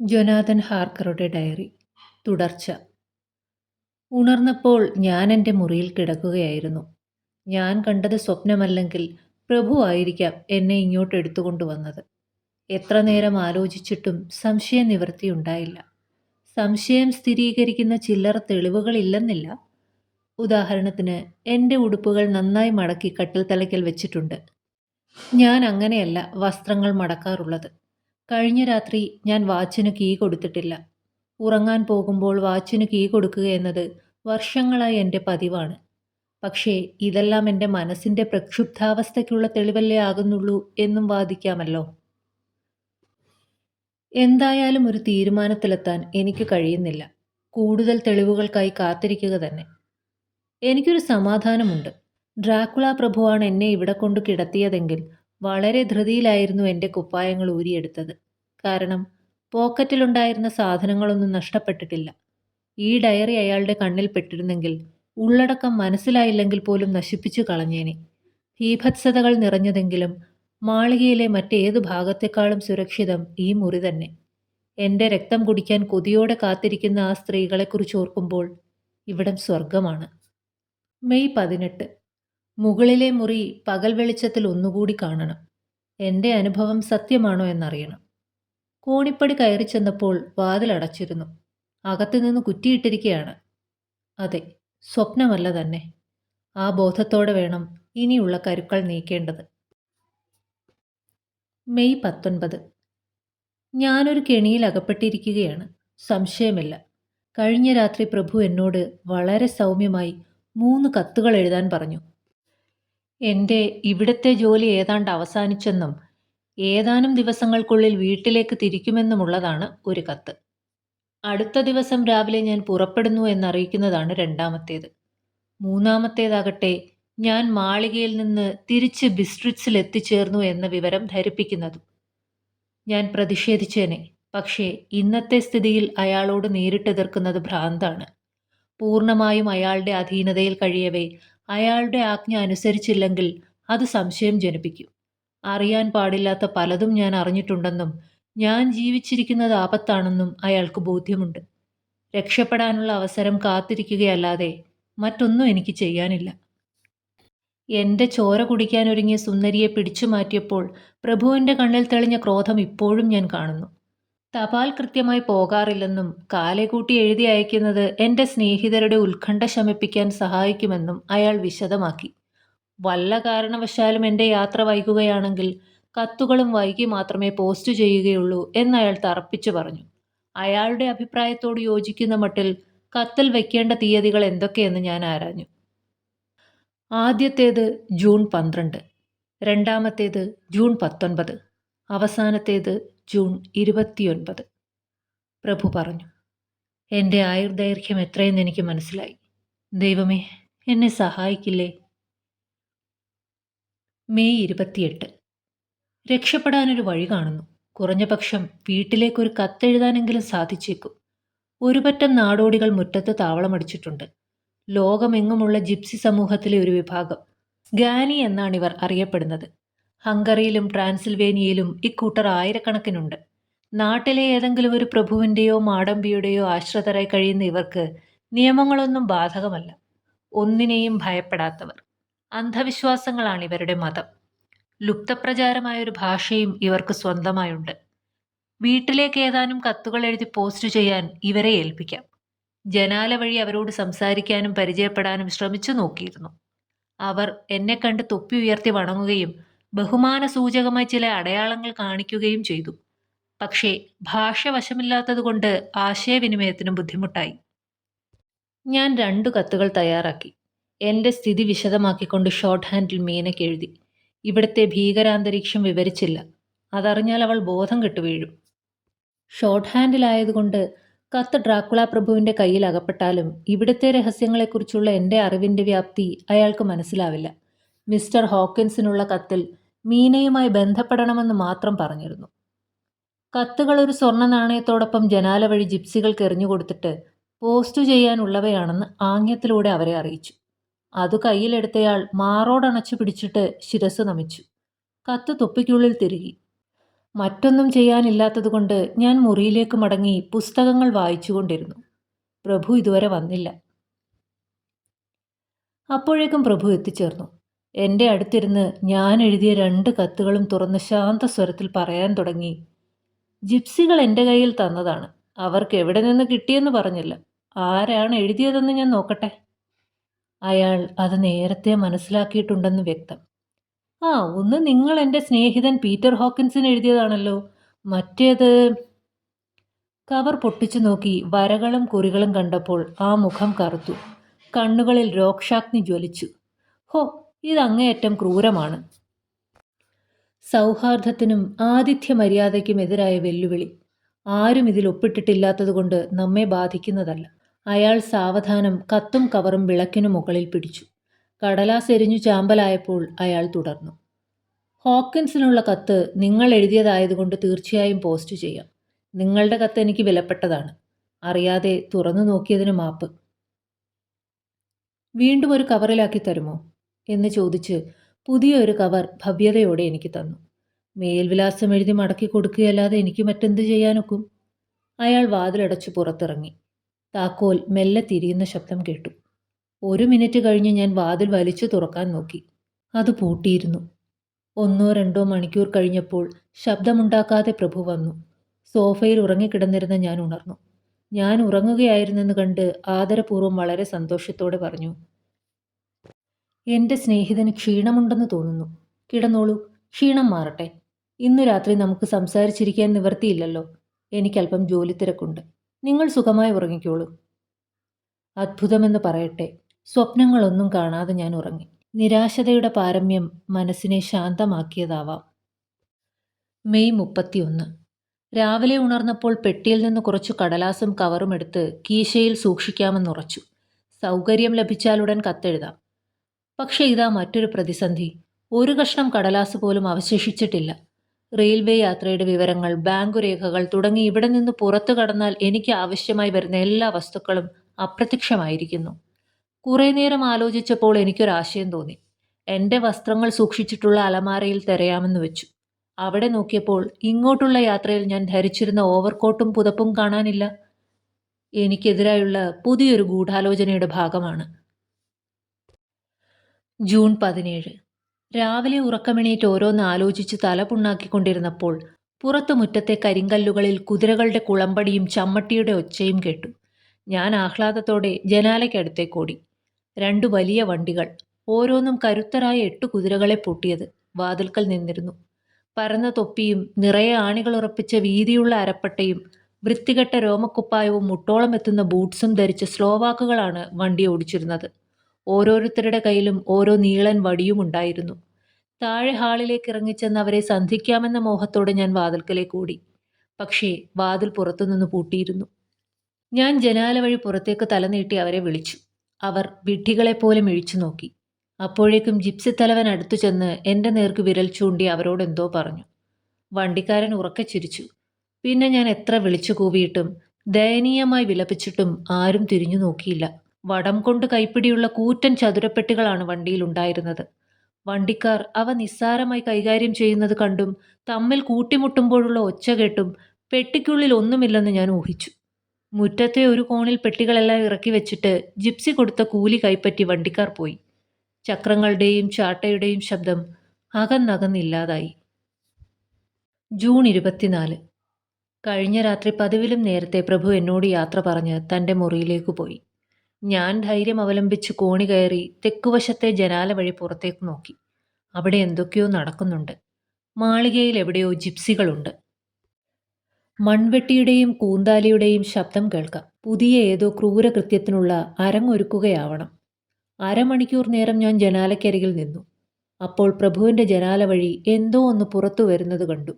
Jonathan ഹാർക്കറുടെ diary. തുടർച്ച. ഉണർന്നപ്പോൾ ഞാൻ എന്റെ മുറിയിൽ കിടക്കുകയായിരുന്നു. ഞാൻ കണ്ടത് സ്വപ്നമല്ലെങ്കിൽ പ്രഭു ആയിരിക്കാം എന്നെ ഇങ്ങോട്ട് എടുത്തുകൊണ്ടുവന്നത് എത്ര നേരം ആലോചിച്ചിട്ടും സംശയ നിവൃത്തിയുണ്ടായില്ല സംശയം സ്ഥിരീകരിക്കുന്ന ചില്ലറ തെളിവുകളില്ലെന്നില്ല ഉദാഹരണത്തിന് എന്റെ ഉടുപ്പുകൾ നന്നായി മടക്കി കട്ടിൽ തലയ്ക്കൽ വെച്ചിട്ടുണ്ട്. ഞാൻ അങ്ങനെയല്ല വസ്ത്രങ്ങൾ മടക്കാറുള്ളത്. കഴിഞ്ഞ രാത്രി ഞാൻ വാച്ചിന് കീ കൊടുത്തിട്ടില്ല. ഉറങ്ങാൻ പോകുമ്പോൾ വാച്ചിന് കീ കൊടുക്കുക എന്നത് വർഷങ്ങളായി എന്റെ പതിവാണ്. പക്ഷേ ഇതെല്ലാം എന്റെ മനസ്സിന്റെ പ്രക്ഷുബ്ധാവസ്ഥയ്ക്കുള്ള തെളിവല്ലേ ആകുന്നുള്ളൂ എന്നും വാദിക്കാമല്ലോ. എന്തായാലും ഒരു തീരുമാനത്തിലെത്താൻ എനിക്ക് കഴിയുന്നില്ല. കൂടുതൽ തെളിവുകൾക്കായി കാത്തിരിക്കുക തന്നെ. എനിക്കൊരു സമാധാനമുണ്ട്. ഡ്രാക്കുള പ്രഭുവാണ് എന്നെ ഇവിടെ കൊണ്ട് കിടത്തിയതെങ്കിൽ വളരെ ധൃതിയിലായിരുന്നു എന്റെ കുപ്പായങ്ങൾ ഊരിയെടുത്തത്. കാരണം പോക്കറ്റിലുണ്ടായിരുന്ന സാധനങ്ങളൊന്നും നഷ്ടപ്പെട്ടിട്ടില്ല. ഈ ഡയറി അയാളുടെ കണ്ണിൽ പെട്ടിരുന്നെങ്കിൽ ഉള്ളടക്കം മനസ്സിലായില്ലെങ്കിൽ പോലും നശിപ്പിച്ചു കളഞ്ഞേനെ. ഭീഭത്സതകൾ നിറഞ്ഞതെങ്കിലും മാളികയിലെ മറ്റേത് ഭാഗത്തെക്കാളും സുരക്ഷിതം ഈ മുറി തന്നെ. എന്റെ രക്തം കുടിക്കാൻ കൊതിയോടെ കാത്തിരിക്കുന്ന ആ സ്ത്രീകളെക്കുറിച്ച് ഓർക്കുമ്പോൾ ഇവിടം സ്വർഗമാണ് മെയ് പതിനെട്ട്. മുകളിലെ മുറി പകൽ വെളിച്ചത്തിൽ ഒന്നുകൂടി കാണണം. എന്റെ അനുഭവം സത്യമാണോ എന്നറിയണം. കോണിപ്പടി കയറി ചെന്നപ്പോൾ വാതിലടച്ചിരുന്നു അകത്തുനിന്ന് കുറ്റിയിട്ടിരിക്കുകയാണ് അതെ സ്വപ്നമല്ല തന്നെ. ആ ബോധത്തോടെ വേണം ഇനിയുള്ള കരുക്കൾ നീക്കേണ്ടത്. മെയ് പത്തൊൻപത്. ഞാനൊരു കെണിയിൽ അകപ്പെട്ടിരിക്കുകയാണ്. സംശയമില്ല. കഴിഞ്ഞ രാത്രി പ്രഭു എന്നോട് വളരെ സൗമ്യമായി മൂന്ന് കത്തുകൾ എഴുതാൻ പറഞ്ഞു. എന്റെ ഇവിടത്തെ ജോലി ഏതാണ്ട് അവസാനിച്ചെന്നും ഏതാനും ദിവസങ്ങൾക്കുള്ളിൽ വീട്ടിലേക്ക് തിരിക്കുമെന്നുമുള്ളതാണ് ഒരു കത്ത്. അടുത്ത ദിവസം രാവിലെ ഞാൻ പുറപ്പെടുന്നു എന്നറിയിക്കുന്നതാണ് രണ്ടാമത്തേത്. മൂന്നാമത്തേതാകട്ടെ ഞാൻ മാളികയിൽ നിന്ന് തിരിച്ച് ബിസ്ട്രിറ്റ്സിൽ എത്തിച്ചേർന്നു എന്ന വിവരം ധരിപ്പിക്കുന്നതും. ഞാൻ പ്രതിഷേധിച്ചേനെ പക്ഷേ ഇന്നത്തെ സ്ഥിതിയിൽ അയാളോട് നേരിട്ടെതിർക്കുന്നത് ഭ്രാന്താണ്. പൂർണമായും അയാളുടെ അധീനതയിൽ കഴിയവേ അയാളുടെ ആജ്ഞ അനുസരിച്ചില്ലെങ്കിൽ അത് സംശയം ജനിപ്പിക്കും. അറിയാൻ പാടില്ലാത്ത പലതും ഞാൻ അറിഞ്ഞിട്ടുണ്ടെന്നും ഞാൻ ജീവിച്ചിരിക്കുന്നത് ആപത്താണെന്നും അയാൾക്ക് ബോധ്യമുണ്ട്. രക്ഷപ്പെടാനുള്ള അവസരം കാത്തിരിക്കുകയല്ലാതെ മറ്റൊന്നും എനിക്ക് ചെയ്യാനില്ല. എന്റെ ചോര കുടിക്കാനൊരുങ്ങിയ സുന്ദരിയെ പിടിച്ചു മാറ്റിയപ്പോൾ പ്രഭുവിന്റെ കണ്ണിൽ തെളിഞ്ഞ ക്രോധം ഇപ്പോഴും ഞാൻ കാണുന്നു. തപാൽ കൃത്യമായി പോകാറില്ലെന്നും കാലേകൂട്ടി എഴുതി അയക്കുന്നത് എന്റെ സ്നേഹിതരുടെ ഉത്കണ്ഠ ശമിപ്പിക്കാൻ സഹായിക്കുമെന്നും അയാൾ വിശദമാക്കി. വല്ല കാരണവശാലും എന്റെ യാത്ര വൈകുകയാണെങ്കിൽ കത്തുകളും വൈകി മാത്രമേ പോസ്റ്റ് ചെയ്യുകയുള്ളൂ എന്നയാൾ തറപ്പിച്ചു പറഞ്ഞു. അയാളുടെ അഭിപ്രായത്തോട് യോജിക്കുന്ന മട്ടിൽ കത്തിൽ വെക്കേണ്ട തീയതികൾ എന്തൊക്കെയെന്ന് ഞാൻ ആരാഞ്ഞു. ആദ്യത്തേത് ജൂൺ പന്ത്രണ്ട് രണ്ടാമത്തേത് ജൂൺ പത്തൊൻപത്. അവസാനത്തേത് ജൂൺ ഇരുപത്തിയൊൻപത്. പ്രഭു പറഞ്ഞു എന്റെ ആയുർദൈർഘ്യം എത്രയെന്ന് എനിക്ക് മനസ്സിലായി. ദൈവമേ എന്നെ സഹായിക്കില്ലേ? മെയ് ഇരുപത്തിയെട്ട്. രക്ഷപ്പെടാനൊരു വഴി കാണുന്നു. കുറഞ്ഞ പക്ഷം വീട്ടിലേക്കൊരു കത്തെഴുതാനെങ്കിലും സാധിച്ചേക്കും. ഒരുപറ്റം നാടോടികൾ മുറ്റത്ത് താവളമടിച്ചിട്ടുണ്ട്. ലോകമെങ്ങുമുള്ള ജിപ്സി സമൂഹത്തിലെ ഒരു വിഭാഗം. ഗാനി എന്നാണ് ഇവർ അറിയപ്പെടുന്നത്. ഹംഗറിയിലും ട്രാൻസിൽവേനിയയിലും ഇക്കൂട്ടർ ആയിരക്കണക്കിനുണ്ട്. നാട്ടിലെ ഏതെങ്കിലും ഒരു പ്രഭുവിന്റെയോ മാടമ്പിയുടെയോ ആശ്രിതരായി കഴിയുന്ന ഇവർക്ക് നിയമങ്ങളൊന്നും ബാധകമല്ല. ഒന്നിനെയും ഭയപ്പെടാത്തവർ. അന്ധവിശ്വാസങ്ങളാണ് ഇവരുടെ മതം. ലുപ്തപ്രചാരമായ ഒരു ഭാഷയും ഇവർക്ക് സ്വന്തമായുണ്ട്. വീട്ടിലേക്ക് ഏതാനും കത്തുകൾ എഴുതി പോസ്റ്റ് ചെയ്യാൻ ഇവരെ ഏൽപ്പിക്കാം. ജനാല വഴി അവരോട് സംസാരിക്കാനും പരിചയപ്പെടാനും ശ്രമിച്ചു നോക്കിയിരുന്നു. അവർ എന്നെ കണ്ട് തൊപ്പി ഉയർത്തി വണങ്ങുകയും ബഹുമാന സൂചകമായി ചില അടയാളങ്ങൾ കാണിക്കുകയും ചെയ്തു. പക്ഷേ ഭാഷ വശമില്ലാത്തതുകൊണ്ട് ആശയവിനിമയത്തിനും ബുദ്ധിമുട്ടായി. ഞാൻ രണ്ടു കത്തുകൾ തയ്യാറാക്കി. എന്റെ സ്ഥിതി വിശദമാക്കിക്കൊണ്ട് ഷോർട്ട് ഹാൻഡിൽ മീനയ്ക്ക് എഴുതി. ഇവിടുത്തെ ഭീകരാന്തരീക്ഷം വിവരിച്ചില്ല. അതറിഞ്ഞാൽ അവൾ ബോധം കെട്ടുവീഴും ഷോർട്ട് ഹാൻഡിലായതുകൊണ്ട് കത്ത് ഡ്രാക്കുള പ്രഭുവിന്റെ കയ്യിൽ അകപ്പെട്ടാലും ഇവിടുത്തെ രഹസ്യങ്ങളെക്കുറിച്ചുള്ള എന്റെ അറിവിന്റെ വ്യാപ്തി അയാൾക്ക് മനസ്സിലാവില്ല. മിസ്റ്റർ ഹോക്കിൻസിനുള്ള കത്തിൽ മീനയുമായി ബന്ധപ്പെടണമെന്ന് മാത്രം പറഞ്ഞിരുന്നു. കത്തുകൾ ഒരു സ്വർണ നാണയത്തോടൊപ്പം ജനാല വഴി ജിപ്സികൾക്ക് എറിഞ്ഞുകൊടുത്തിട്ട് പോസ്റ്റ് ചെയ്യാനുള്ളവയാണെന്ന് ആംഗ്യത്തിലൂടെ അവരെ അറിയിച്ചു. അത് കയ്യിലെടുത്തയാൾ മാറോടണച്ചു പിടിച്ചിട്ട് ശിരസ് നമിച്ചു. കത്ത് തൊപ്പിക്കുള്ളിൽ തിരുകി. മറ്റൊന്നും ചെയ്യാനില്ലാത്തതുകൊണ്ട് ഞാൻ മുറിയിലേക്ക് മടങ്ങി പുസ്തകങ്ങൾ വായിച്ചുകൊണ്ടിരുന്നു. പ്രഭു ഇതുവരെ വന്നില്ല. അപ്പോഴേക്കും പ്രഭു എത്തിച്ചേർന്നു. എന്റെ അടുത്തിരുന്ന് ഞാൻ എഴുതിയ രണ്ട് കത്തുകളും തുറന്ന് ശാന്ത സ്വരത്തിൽ പറയാൻ തുടങ്ങി. ജിപ്സികൾ എന്റെ കയ്യിൽ തന്നതാണ്. അവർക്ക് എവിടെ നിന്ന് കിട്ടിയെന്ന് പറഞ്ഞില്ല. ആരാണ് എഴുതിയതെന്ന് ഞാൻ നോക്കട്ടെ? അയാൾ അത് നേരത്തെ മനസ്സിലാക്കിയിട്ടുണ്ടെന്ന് വ്യക്തം. ആ ഒന്ന് നിങ്ങൾ എന്റെ സ്നേഹിതൻ പീറ്റർ ഹോക്കിൻസിന് എഴുതിയതാണല്ലോ. മറ്റേത്? കവർ പൊട്ടിച്ചു നോക്കി വരകളും കുറികളും കണ്ടപ്പോൾ ആ മുഖം കറുത്തു. കണ്ണുകളിൽ രോക്ഷാഗ്നി ജ്വലിച്ചു. ഹോ ഇത് അങ്ങേയറ്റം ക്രൂരമാണ്. സൗഹാർദ്ദത്തിനും ആതിഥ്യ മര്യാദയ്ക്കും എതിരായ വെല്ലുവിളി. ആരും ഇതിൽ ഒപ്പിട്ടിട്ടില്ലാത്തതുകൊണ്ട് നമ്മെ ബാധിക്കുന്നതല്ല. അയാൾ സാവധാനം കത്തും കവറും വിളക്കിനു മുകളിൽ പിടിച്ചു. കടലാസ് എരിഞ്ഞു ചാമ്പലായപ്പോൾ അയാൾ തുടർന്നു. ഹോക്കിൻസിനുള്ള കത്ത് നിങ്ങൾ എഴുതിയതായതുകൊണ്ട് തീർച്ചയായും പോസ്റ്റ് ചെയ്യാം. നിങ്ങളുടെ കത്ത് എനിക്ക് വിലപ്പെട്ടതാണ്. അറിയാതെ തുറന്നു നോക്കിയതിന് മാപ്പ്. വീണ്ടും ഒരു കവറിലാക്കി തരുമോ? എന്ന് ചോദിച്ച് പുതിയൊരു കവർ ഭവ്യതയോടെ എനിക്ക് തന്നു. മേൽവിലാസം എഴുതി മടക്കി കൊടുക്കുകയല്ലാതെ എനിക്ക് മറ്റെന്ത് ചെയ്യാനൊക്കും? അയാൾ വാതിലടച്ചു പുറത്തിറങ്ങി. താക്കോൽ മെല്ലെ തിരിയുന്ന ശബ്ദം കേട്ടു. ഒരു മിനിറ്റ് കഴിഞ്ഞ് ഞാൻ വാതിൽ വലിച്ചു തുറക്കാൻ നോക്കി. അത് പൂട്ടിയിരുന്നു. ഒന്നോ രണ്ടോ മണിക്കൂർ കഴിഞ്ഞപ്പോൾ ശബ്ദമുണ്ടാക്കാതെ പ്രഭു വന്നു. സോഫയിൽ ഉറങ്ങിക്കിടന്നിരുന്ന ഞാൻ ഉണർന്നു. ഞാൻ ഉറങ്ങുകയായിരുന്നെന്ന് കണ്ട് ആദരപൂർവം വളരെ സന്തോഷത്തോടെ പറഞ്ഞു എന്റെ സ്നേഹിതന് ക്ഷീണമുണ്ടെന്ന് തോന്നുന്നു. കിടന്നോളൂ ക്ഷീണം മാറട്ടെ. ഇന്നു രാത്രി നമുക്ക് സംസാരിച്ചിരിക്കാൻ നിവർത്തിയില്ലല്ലോ എനിക്കല്പം ജോലി തിരക്കുണ്ട്. നിങ്ങൾ സുഖമായി ഉറങ്ങിക്കോളൂ. അത്ഭുതമെന്ന് പറയട്ടെ. സ്വപ്നങ്ങളൊന്നും കാണാതെ ഞാൻ ഉറങ്ങി. നിരാശതയുടെ പാരമ്യം മനസ്സിനെ ശാന്തമാക്കിയതാവാം. മെയ് മുപ്പത്തിയൊന്ന്. രാവിലെ ഉണർന്നപ്പോൾ പെട്ടിയിൽ നിന്ന് കുറച്ചു കടലാസും കവറും എടുത്ത് കീശയിൽ സൂക്ഷിക്കാമെന്നുറച്ചു. സൗകര്യം ലഭിച്ചാലുടൻ കത്തെഴുതാം. പക്ഷേ ഇതാ മറ്റൊരു പ്രതിസന്ധി. ഒരു കഷ്ണം കടലാസ് പോലും അവശേഷിച്ചിട്ടില്ല. റെയിൽവേ യാത്രയുടെ വിവരങ്ങൾ ബാങ്കു രേഖകൾ തുടങ്ങി ഇവിടെ നിന്ന് പുറത്തു കടന്നാൽ എനിക്ക് ആവശ്യമായി വരുന്ന എല്ലാ വസ്തുക്കളും അപ്രത്യക്ഷമായിരിക്കുന്നു. കുറേ നേരം ആലോചിച്ചപ്പോൾ എനിക്കൊരാശയം തോന്നി. എന്റെ വസ്ത്രങ്ങൾ സൂക്ഷിച്ചിട്ടുള്ള അലമാരയിൽ തിരയാമെന്ന് വെച്ചു. അവിടെ നോക്കിയപ്പോൾ ഇങ്ങോട്ടുള്ള യാത്രയിൽ ഞാൻ ധരിച്ചിരുന്ന ഓവർകോട്ടും പുതപ്പും കാണാനില്ല. എനിക്കെതിരായുള്ള പുതിയൊരു ഗൂഢാലോചനയുടെ ഭാഗമാണ്. ജൂൺ പതിനേഴ്. രാവിലെ ഉറക്കമെണീറ്റ് ഓരോന്ന് ആലോചിച്ച് തല പുണ്ണാക്കിക്കൊണ്ടിരുന്നപ്പോൾ പുറത്തു മുറ്റത്തെ കരിങ്കല്ലുകളിൽ കുതിരകളുടെ കുളമ്പടിയും ചമ്മട്ടിയുടെ ഒച്ചയും കേട്ടു. ഞാൻ ആഹ്ലാദത്തോടെ ജനാലയ്ക്കടുത്തേക്കോടി. രണ്ടു വലിയ വണ്ടികൾ ഓരോന്നും കരുത്തരായ എട്ട് കുതിരകളെ പൂട്ടിയത് വാതിൽക്കൽ നിന്നിരുന്നു. പരന്ന തൊപ്പിയും നിറയെ ആണികൾ ഉറപ്പിച്ച വീതിയുള്ള അരപ്പട്ടയും വൃത്തികെട്ട രോമക്കുപ്പായവും മുട്ടോളം എത്തുന്ന ബൂട്ട്സും ധരിച്ച സ്ലോവാക്കുകളാണ് വണ്ടി ഓടിച്ചിരുന്നത്. ഓരോരുത്തരുടെ കയ്യിലും ഓരോ നീളൻ വടിയും ഉണ്ടായിരുന്നു. താഴെ ഹാളിലേക്ക് ഇറങ്ങിച്ചെന്ന് അവരെ സന്ധിക്കാമെന്ന മോഹത്തോടെ ഞാൻ വാതിൽക്കലേക്ക് ഓടി. പക്ഷേ വാതിൽ പുറത്തുനിന്ന് പൂട്ടിയിരുന്നു. ഞാൻ ജനാല വഴി പുറത്തേക്ക് തലനീട്ടി അവരെ വിളിച്ചു. അവർ വിഡ്ഢികളെപ്പോലെ മിഴിച്ചു നോക്കി. അപ്പോഴേക്കും ജിപ്സി തലവൻ അടുത്തു ചെന്ന് എന്റെ നേർക്ക് വിരൽ ചൂണ്ടി അവരോട് എന്തോ പറഞ്ഞു. വണ്ടിക്കാരൻ ഉറക്കെ ചിരിച്ചു. പിന്നെ ഞാൻ എത്ര വിളിച്ചു കൂവിയിട്ടും ദയനീയമായി വിലപിച്ചിട്ടും ആരും തിരിഞ്ഞു നോക്കിയില്ല. വടം കൊണ്ട് കൈപ്പിടിയുള്ള കൂറ്റൻ ചതുരപ്പെട്ടികളാണ് വണ്ടിയിൽ ഉണ്ടായിരുന്നത്. വണ്ടിക്കാർ അവ നിസ്സാരമായി കൈകാര്യം ചെയ്യുന്നത് കണ്ടും തമ്മിൽ കൂട്ടിമുട്ടുമ്പോഴുള്ള ഒച്ച കേട്ടും പെട്ടിക്കുള്ളിൽ ഒന്നുമില്ലെന്ന് ഞാൻ ഊഹിച്ചു. മുറ്റത്തെ ഒരു കോണിൽ പെട്ടികളെല്ലാം ഇറക്കി വെച്ചിട്ട് ജിപ്സി കൊടുത്ത കൂലി കൈപ്പറ്റി വണ്ടിക്കാർ പോയി. ചക്രങ്ങളുടെയും ചാട്ടയുടെയും ശബ്ദം അകന്നകന്നില്ലാതായി. ജൂൺ ഇരുപത്തിനാല്. കഴിഞ്ഞ രാത്രി പതിവിലും നേരത്തെ പ്രഭു എന്നോട് യാത്ര പറഞ്ഞ് തന്റെ മുറിയിലേക്ക് പോയി. ഞാൻ ധൈര്യം അവലംബിച്ച് കോണി കയറി തെക്കുവശത്തെ ജനാല വഴി പുറത്തേക്ക് നോക്കി. അവിടെ എന്തൊക്കെയോ നടക്കുന്നുണ്ട്. മാളികയിൽ എവിടെയോ ജിപ്സികളുണ്ട്. മൺവെട്ടിയുടെയും കൂന്താലിയുടെയും ശബ്ദം കേൾക്കാം. പുതിയ ഏതോ ക്രൂരകൃത്യത്തിനുള്ള അരങ്ങൊരുക്കുകയാവണം. അരമണിക്കൂർ നേരം ഞാൻ ജനാലക്കരികിൽ നിന്നു. അപ്പോൾ പ്രഭുവിന്റെ ജനാല വഴി എന്തോ ഒന്ന് പുറത്തു വരുന്നത് കണ്ടു.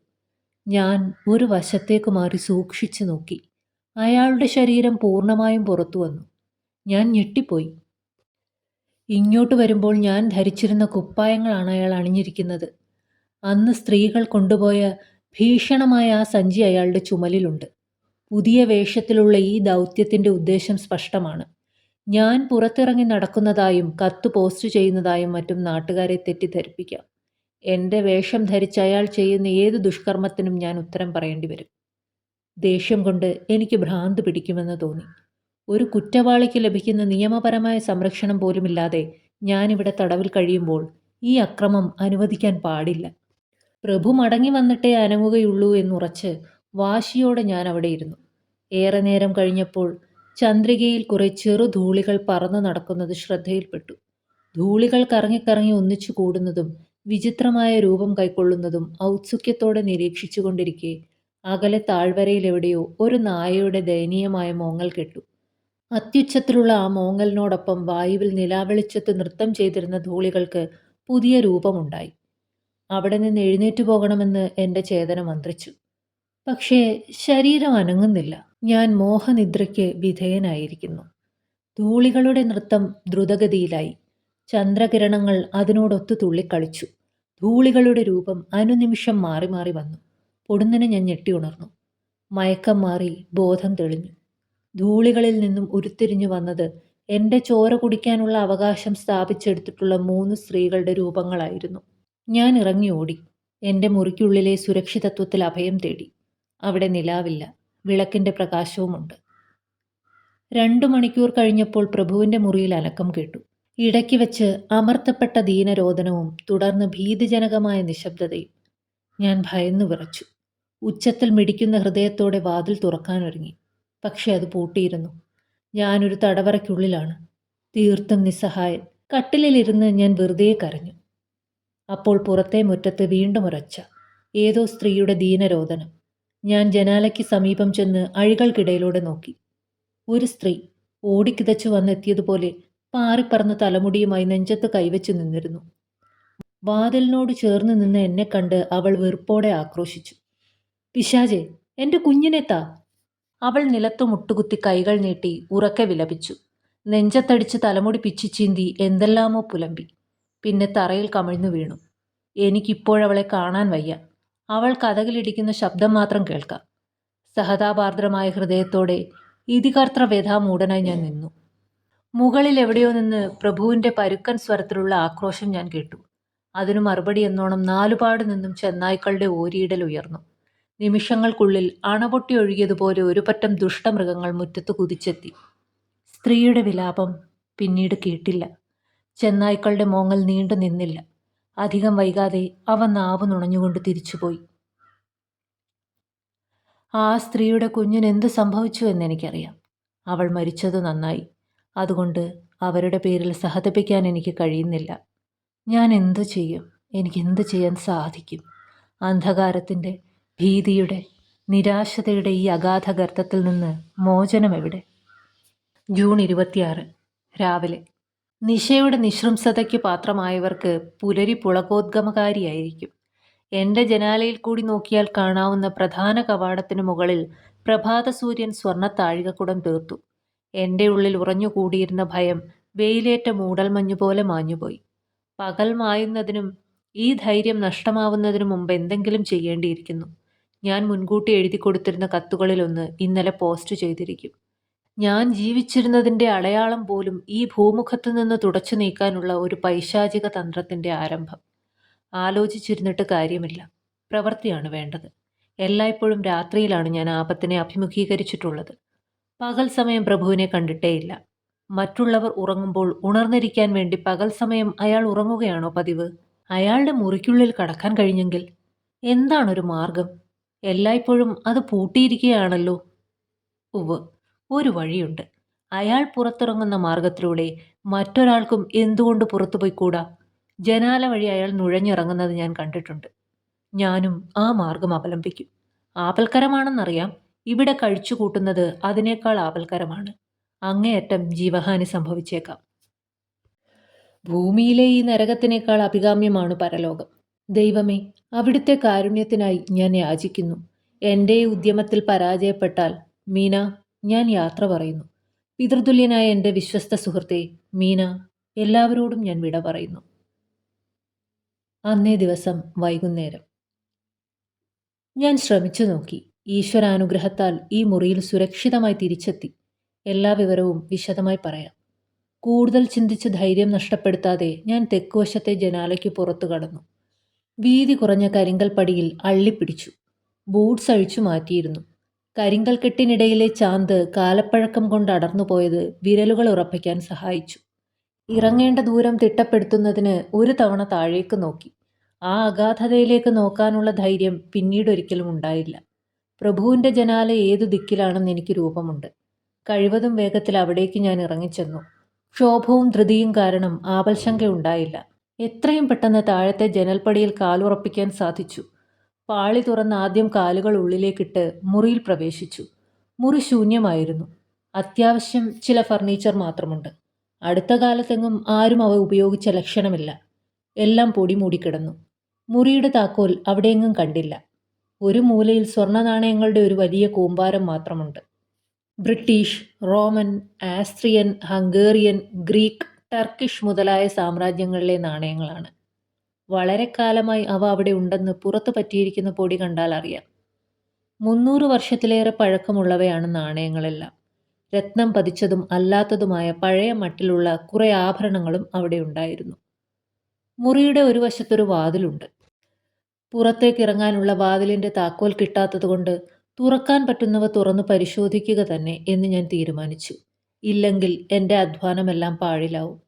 ഞാൻ ഒരു വശത്തേക്ക് മാറി സൂക്ഷിച്ചു നോക്കി. അയാളുടെ ശരീരം പൂർണമായും പുറത്തു വന്നു. ഞാൻ ഞെട്ടിപ്പോയി. ഇങ്ങോട്ട് വരുമ്പോൾ ഞാൻ ധരിച്ചിരുന്ന കുപ്പായങ്ങളാണ് അയാൾ അണിഞ്ഞിരിക്കുന്നത്. അന്ന് സ്ത്രീകൾ കൊണ്ടുപോയ ഭീഷണമായ ആ സഞ്ചി അയാളുടെ ചുമലിലുണ്ട്. പുതിയ വേഷത്തിലുള്ള ഈ ദൗത്യത്തിന്റെ ഉദ്ദേശം സ്പഷ്ടമാണ്. ഞാൻ പുറത്തിറങ്ങി നടക്കുന്നതായും കത്ത് പോസ്റ്റ് ചെയ്യുന്നതായും മറ്റും നാട്ടുകാരെ തെറ്റിദ്ധരിപ്പിക്കാം. എന്റെ വേഷം ധരിച്ച അയാൾ ചെയ്യുന്ന ഏത് ദുഷ്കർമ്മത്തിനും ഞാൻ ഉത്തരം പറയേണ്ടി വരും. ദേഷ്യം കൊണ്ട് എനിക്ക് ഭ്രാന്ത് പിടിക്കുമെന്ന് തോന്നി. ഒരു കുറ്റവാളിക്ക് ലഭിക്കുന്ന നിയമപരമായ സംരക്ഷണം പോലുമില്ലാതെ ഞാനിവിടെ തടവിൽ കഴിയുമ്പോൾ ഈ അക്രമം അനുവദിക്കാൻ പാടില്ല. പ്രഭു മടങ്ങി വന്നിട്ടേ അനങ്ങുകയുള്ളൂ എന്നുറച്ച് വാശിയോടെ ഞാൻ അവിടെ ഇരുന്നു. ഏറെ നേരം കഴിഞ്ഞപ്പോൾ ചന്ദ്രികയിൽ കുറെ ചെറു ധൂളികൾ പറന്നു നടക്കുന്നത് ശ്രദ്ധയിൽപ്പെട്ടു. ധൂളികൾ കറങ്ങിക്കറങ്ങി ഒന്നിച്ചു കൂടുന്നതും വിചിത്രമായ രൂപം കൈക്കൊള്ളുന്നതും ഔത്സുക്യത്തോടെ നിരീക്ഷിച്ചുകൊണ്ടിരിക്കെ അകലെ താഴ്വരയിലെവിടെയോ ഒരു നായയുടെ ദയനീയമായ മോങ്ങൽ കെട്ടു. അത്യുച്ചത്തിലുള്ള ആ മോങ്ങലിനോടൊപ്പം വായുവിൽ നിലാവെളിച്ചത്ത് നൃത്തം ചെയ്തിരുന്ന ധൂളികൾക്ക് പുതിയ രൂപമുണ്ടായി. അവിടെ നിന്ന് എഴുന്നേറ്റു പോകണമെന്ന് എന്റെ ചേതന മന്ത്രിച്ചു. പക്ഷേ ശരീരം അനങ്ങുന്നില്ല. ഞാൻ മോഹനിദ്രയ്ക്ക് വിധേയനായിരിക്കുന്നു. ധൂളികളുടെ നൃത്തം ദ്രുതഗതിയിലായി. ചന്ദ്രകിരണങ്ങൾ അതിനോടൊത്തു തുള്ളിക്കളിച്ചു. ധൂളികളുടെ രൂപം അനുനിമിഷം മാറി മാറി വന്നു. പൊടുന്നനെ ഞാൻ ഞെട്ടി ഉണർന്നു. മയക്കം മാറി ബോധം തെളിഞ്ഞു. ധൂളികളിൽ നിന്നും ഉരുത്തിരിഞ്ഞു വന്നത് എന്റെ ചോര കുടിക്കാനുള്ള അവകാശം സ്ഥാപിച്ചെടുത്തിട്ടുള്ള മൂന്ന് സ്ത്രീകളുടെ രൂപങ്ങളായിരുന്നു. ഞാൻ ഇറങ്ങി ഓടി. എന്റെ മുറിക്കുള്ളിലെ സുരക്ഷിതത്വത്തിൽ അഭയം തേടി. അവിടെ നിലാവില്ല വിളക്കിന്റെ പ്രകാശവുമുണ്ട്. രണ്ടു മണിക്കൂർ കഴിഞ്ഞപ്പോൾ പ്രഭുവിന്റെ മുറിയിൽ അനക്കം കേട്ടു. ഇടയ്ക്ക് വെച്ച് അമർത്തപ്പെട്ട ദീനരോധനവും തുടർന്ന് ഭീതിജനകമായ നിശബ്ദതയും ഞാൻ ഭയന്നു വിറച്ചു. ഉച്ചത്തിൽ മിടിക്കുന്ന ഹൃദയത്തോടെ വാതിൽ തുറക്കാനൊരുങ്ങി. പക്ഷെ അത് പൂട്ടിയിരുന്നു. ഞാനൊരു തടവറയ്ക്കുള്ളിലാണ്. തീർത്തും നിസ്സഹായൻ. കട്ടിലിരുന്ന് ഞാൻ വെറുതെ കരഞ്ഞു. അപ്പോൾ പുറത്തെ മുറ്റത്ത് വീണ്ടും ഉറച്ച ഏതോ സ്ത്രീയുടെ ദീനരോധനം ഞാൻ ജനാലയ്ക്ക് സമീപം ചെന്ന് അഴികൾക്കിടയിലൂടെ നോക്കി. ഒരു സ്ത്രീ ഓടിക്കിതച്ചു വന്നെത്തിയതുപോലെ പാറിപ്പറന്ന തലമുടിയുമായി നെഞ്ചത്ത് കൈവച്ചു നിന്നിരുന്നു. വാതിലിനോട് ചേർന്ന് നിന്ന് എന്നെ കണ്ട് അവൾ വെറുപ്പോടെ ആക്രോശിച്ചു. പിശാജെ എന്റെ കുഞ്ഞിനെ താ. അവൾ നിലത്തു മുട്ടുകുത്തി കൈകൾ നീട്ടി ഉറക്കെ വിലപിച്ചു. നെഞ്ചത്തടിച്ച് തലമുടി പിച്ചിച്ചീന്തി എന്തെല്ലാമോ പുലമ്പി. പിന്നെ തറയിൽ കമിഴ്ന്നു വീണു. എനിക്കിപ്പോഴവളെ കാണാൻ വയ്യ. അവൾ കഥകിലിടിക്കുന്ന ശബ്ദം മാത്രം കേൾക്കാം. സഹതാപാർദ്രമായ ഹൃദയത്തോടെ ഇതികർത്ര വ്യഥാമൂടനായി ഞാൻ നിന്നു. മുകളിൽ എവിടെയോ നിന്ന് പ്രഭുവിന്റെ പരുക്കൻ സ്വരത്തിലുള്ള ആക്രോശം ഞാൻ കേട്ടു. അതിനു മറുപടി എന്നോണം നാലുപാട് നിന്നും ചെന്നായ്ക്കളുടെ ഓരിയിടൽ ഉയർന്നു. നിമിഷങ്ങൾക്കുള്ളിൽ അണപൊട്ടി ഒഴുകിയതുപോലെ ഒരു പറ്റം ദുഷ്ടമൃഗങ്ങൾ മുറ്റത്ത് കുതിച്ചെത്തി. സ്ത്രീയുടെ വിലാപം പിന്നീട് കേട്ടില്ല. ചെന്നായ്ക്കളുടെ മോങ്ങൽ നീണ്ടു നിന്നില്ല. അധികം വൈകാതെ അവ നാവ് നുണഞ്ഞുകൊണ്ട് തിരിച്ചുപോയി. ആ സ്ത്രീയുടെ കുഞ്ഞിന് എന്ത് സംഭവിച്ചു എന്നെനിക്കറിയാം. അവൾ മരിച്ചത് നന്നായി. അതുകൊണ്ട് അവരുടെ പേരിൽ സഹതപിക്കാൻ എനിക്ക് കഴിയുന്നില്ല. ഞാൻ എന്തു ചെയ്യും? എനിക്ക് എന്ത് ചെയ്യാൻ സാധിക്കും? അന്ധകാരത്തിന്റെ ഭീതിയുടെ നിരാശതയുടെ ഈ അഗാധ ഗർത്തത്തിൽ നിന്ന് മോചനം എവിടെ? ജൂൺ ഇരുപത്തിയാറ് രാവിലെ. നിശയുടെ നിശ്രംസതയ്ക്ക് പാത്രമായവർക്ക് പുലരി പുളകോദ്ഗമകാരിയായിരിക്കും. എന്റെ ജനാലയിൽ കൂടി നോക്കിയാൽ കാണാവുന്ന പ്രധാന കവാടത്തിനു മുകളിൽ പ്രഭാതസൂര്യൻ സ്വർണത്താഴികക്കുടം തീർത്തു. എന്റെ ഉള്ളിൽ ഉറഞ്ഞുകൂടിയിരുന്ന ഭയം വെയിലേറ്റ മൂടൽമഞ്ഞു പോലെ മാഞ്ഞുപോയി. പകൽ മായുന്നതിനും ഈ ധൈര്യം നഷ്ടമാവുന്നതിനു മുമ്പ് എന്തെങ്കിലും ചെയ്യേണ്ടിയിരിക്കുന്നു. ഞാൻ മുൻകൂട്ടി എഴുതി കൊടുത്തിരുന്ന കത്തുകളിലൊന്ന് ഇന്നലെ പോസ്റ്റ് ചെയ്തിരിക്കും. ഞാൻ ജീവിച്ചിരുന്നതിന്റെ അടയാളം പോലും ഈ ഭൂമുഖത്തു നിന്ന് തുടച്ചു നീക്കാനുള്ള ഒരു പൈശാചിക തന്ത്രത്തിന്റെ ആരംഭം. ആലോചിച്ചിരുന്നിട്ട് കാര്യമില്ല. പ്രവൃത്തിയാണ് വേണ്ടത്. എല്ലായ്പ്പോഴും രാത്രിയിലാണ് ഞാൻ ആപത്തിനെ അഭിമുഖീകരിച്ചിട്ടുള്ളത്. പകൽ സമയം പ്രഭുവിനെ കണ്ടിട്ടേയില്ല. മറ്റുള്ളവർ ഉറങ്ങുമ്പോൾ ഉണർന്നിരിക്കാൻ വേണ്ടി പകൽ സമയം അയാൾ ഉറങ്ങുകയാണോ പതിവ്? അയാളുടെ മുറിക്കുള്ളിൽ കടക്കാൻ കഴിഞ്ഞെങ്കിൽ എന്താണൊരു മാർഗം? എല്ലായ്പ്പോഴും അത് പൂട്ടിയിരിക്കുകയാണല്ലോ. ഉവ് ഒരു വഴിയുണ്ട്. അയാൾ പുറത്തിറങ്ങുന്ന മാർഗത്തിലൂടെ മറ്റൊരാൾക്കും എന്തുകൊണ്ട് പുറത്തുപോയിക്കൂടാ? ജനാല വഴി അയാൾ നുഴഞ്ഞിറങ്ങുന്നത് ഞാൻ കണ്ടിട്ടുണ്ട്. ഞാനും ആ മാർഗം അവലംബിക്കും. ആപൽക്കരമാണെന്നറിയാം. ഇവിടെ കഴിച്ചു കൂട്ടുന്നത് അതിനേക്കാൾ ആപൽക്കരമാണ്. അങ്ങേയറ്റം ജീവഹാനി സംഭവിച്ചേക്കാം. ഭൂമിയിലെ ഈ നരകത്തിനേക്കാൾ അഭികാമ്യമാണ് പരലോകം. ദൈവമേ അവിടുത്തെ കാരുണ്യത്തിനായി ഞാൻ യാചിക്കുന്നു. എന്റെ ഉദ്യമത്തിൽ പരാജയപ്പെട്ടാൽ മീന ഞാൻ യാത്ര പറയുന്നു. പിതൃതുല്യനായ എന്റെ വിശ്വസ്ത സുഹൃത്തെ മീന എല്ലാവരോടും ഞാൻ വിട പറയുന്നു. അന്നേ ദിവസം വൈകുന്നേരം. ഞാൻ ശ്രമിച്ചു നോക്കി. ഈശ്വരാനുഗ്രഹത്താൽ ഈ മുറിയിൽ സുരക്ഷിതമായി തിരിച്ചെത്തി. എല്ലാ വിവരവും വിശദമായി പറയാം. കൂടുതൽ ചിന്തിച്ച് ധൈര്യം നഷ്ടപ്പെടുത്താതെ ഞാൻ തെക്കുവശത്തെ ജനാലയ്ക്ക് പുറത്തു കടന്നു. വീതി കുറഞ്ഞ കരിങ്കൽ പടിയിൽ അള്ളിപ്പിടിച്ചു. ബൂട്ട്സ് അഴിച്ചു മാറ്റിയിരുന്നു. കരിങ്കൽ കെട്ടിനിടയിലെ ചാന്ത് കാലപ്പഴക്കം കൊണ്ട് അടർന്നുപോയത് വിരലുകൾ ഉറപ്പിക്കാൻ സഹായിച്ചു. ഇറങ്ങേണ്ട ദൂരം തിട്ടപ്പെടുത്തുന്നതിന് ഒരു തവണ താഴേക്ക് നോക്കി. ആ അഗാധതയിലേക്ക് നോക്കാനുള്ള ധൈര്യം പിന്നീടൊരിക്കലും ഉണ്ടായില്ല. പ്രഭുവിന്റെ ജനാല ഏതു ദിക്കിലാണെന്ന് എനിക്ക് രൂപമുണ്ട്. കഴിവതും വേഗത്തിൽ അവിടേക്ക് ഞാൻ ഇറങ്ങിച്ചെന്നു. ക്ഷോഭവും ധൃതിയും കാരണം ആപൽശങ്കയുണ്ടായില്ല എത്രയും പെട്ടെന്ന് താഴത്തെ ജനൽപ്പടിയിൽ കാലുറപ്പിക്കാൻ സാധിച്ചു. പാളി തുറന്ന് ആദ്യം കാലുകൾ ഉള്ളിലേക്കിട്ട് മുറിയിൽ പ്രവേശിച്ചു. മുറി ശൂന്യമായിരുന്നു. അത്യാവശ്യം ചില ഫർണിച്ചർ മാത്രമുണ്ട്. അടുത്ത കാലത്തെങ്ങും ആരും അവ ഉപയോഗിച്ച ലക്ഷണമില്ല. എല്ലാം പൊടി മൂടിക്കിടന്നു. മുറിയുടെ താക്കോൽ അവിടെയെങ്ങും കണ്ടില്ല. ഒരു മൂലയിൽ സ്വർണ നാണയങ്ങളുടെ ഒരു വലിയ കൂമ്പാരം മാത്രമുണ്ട്. British Roman Austrian Hungarian Greek Turkish മുതലായ സാമ്രാജ്യങ്ങളിലെ നാണയങ്ങളാണ്. വളരെ കാലമായി അവ അവിടെ ഉണ്ടെന്ന് പുറത്തു പറ്റിയിരിക്കുന്ന പൊടി കണ്ടാൽ അറിയാം. മുന്നൂറ് വർഷത്തിലേറെ പഴക്കമുള്ളവയാണ് നാണയങ്ങളെല്ലാം. രത്നം പതിച്ചതും അല്ലാത്തതുമായ പഴയ മട്ടിലുള്ള കുറെ ആഭരണങ്ങളും അവിടെ ഉണ്ടായിരുന്നു. മുറിയുടെ ഒരു വശത്തൊരു വാതിലുണ്ട്. പുറത്തേക്ക് ഇറങ്ങാനുള്ള താക്കോൽ കിട്ടാത്തതുകൊണ്ട് തുറക്കാൻ പറ്റുന്നവ തുറന്നു പരിശോധിക്കുക തന്നെ എന്ന് ഞാൻ തീരുമാനിച്ചു. ഇല്ലെങ്കിൽ എന്റെ അധ്വാനമെല്ലാം പാഴിലാവും.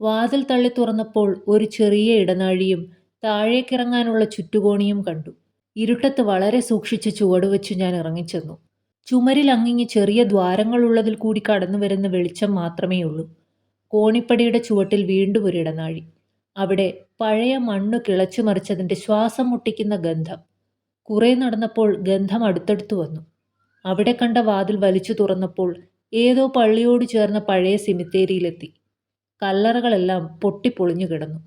വാതിൽ തള്ളി തുറന്നപ്പോൾ ഒരു ചെറിയ ഇടനാഴിയും താഴേക്കിറങ്ങാനുള്ള ചുറ്റുകോണിയും കണ്ടു. ഇരുട്ടത്ത് വളരെ സൂക്ഷിച്ച് ചുവടുവെച്ച് ഞാൻ ഇറങ്ങിച്ചെന്നു. ചുമരിൽ അങ്ങിങ്ങി ചെറിയ ദ്വാരങ്ങളുള്ളതിൽ കൂടി കടന്നു വരുന്ന വെളിച്ചം മാത്രമേ ഉള്ളൂ. കോണിപ്പടിയുടെ ചുവട്ടിൽ വീണ്ടും ഒരു ഇടനാഴി. അവിടെ പഴയ മണ്ണ് കിളച്ചു മറിച്ചതിന്റെ ശ്വാസം മുട്ടിക്കുന്ന ഗന്ധം. കുറെ നടന്നപ്പോൾ ഗന്ധം അടുത്തടുത്തു വന്നു. അവിടെ കണ്ട വാതിൽ വലിച്ചു തുറന്നപ്പോൾ ഏതോ പള്ളിയോട് ചേർന്ന പഴയ സിമിത്തേരിയിലെത്തി കല്ലറകളെല്ലാം പൊട്ടിപ്പൊളിഞ്ഞു കിടന്നു.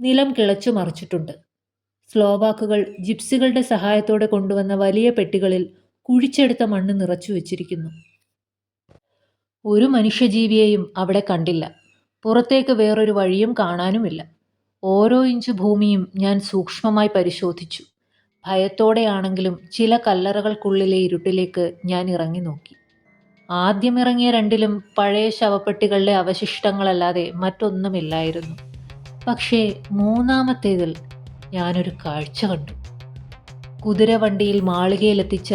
നിലം കിളച്ചു മറിച്ചിട്ടുണ്ട്. സ്ലോവാക്കുകൾ ജിപ്സികളുടെ സഹായത്തോടെ കൊണ്ടുവന്ന വലിയ പെട്ടികളിൽ കുഴിച്ചെടുത്ത മണ്ണ് നിറച്ചു വെച്ചിരിക്കുന്നു. ഒരു മനുഷ്യജീവിയെയും അവിടെ കണ്ടില്ല. പുറത്തേക്ക് വേറൊരു വഴിയും കാണാനുമില്ല. ഓരോ ഇഞ്ച് ഭൂമിയും ഞാൻ സൂക്ഷ്മമായി പരിശോധിച്ചു. ഭയത്തോടെയാണെങ്കിലും ചില കല്ലറകൾക്കുള്ളിലെ ഇരുട്ടിലേക്ക് ഞാൻ ഇറങ്ങി നോക്കി. ആദ്യം ഇറങ്ങിയ രണ്ടിലും പഴയ ശവപ്പെട്ടികളുടെ അവശിഷ്ടങ്ങളല്ലാതെ മറ്റൊന്നുമില്ലായിരുന്നു. പക്ഷേ മൂന്നാമത്തേതിൽ ഞാനൊരു കാഴ്ച കണ്ടു. കുതിരവണ്ടിയിൽ മാളികയിലെത്തിച്ച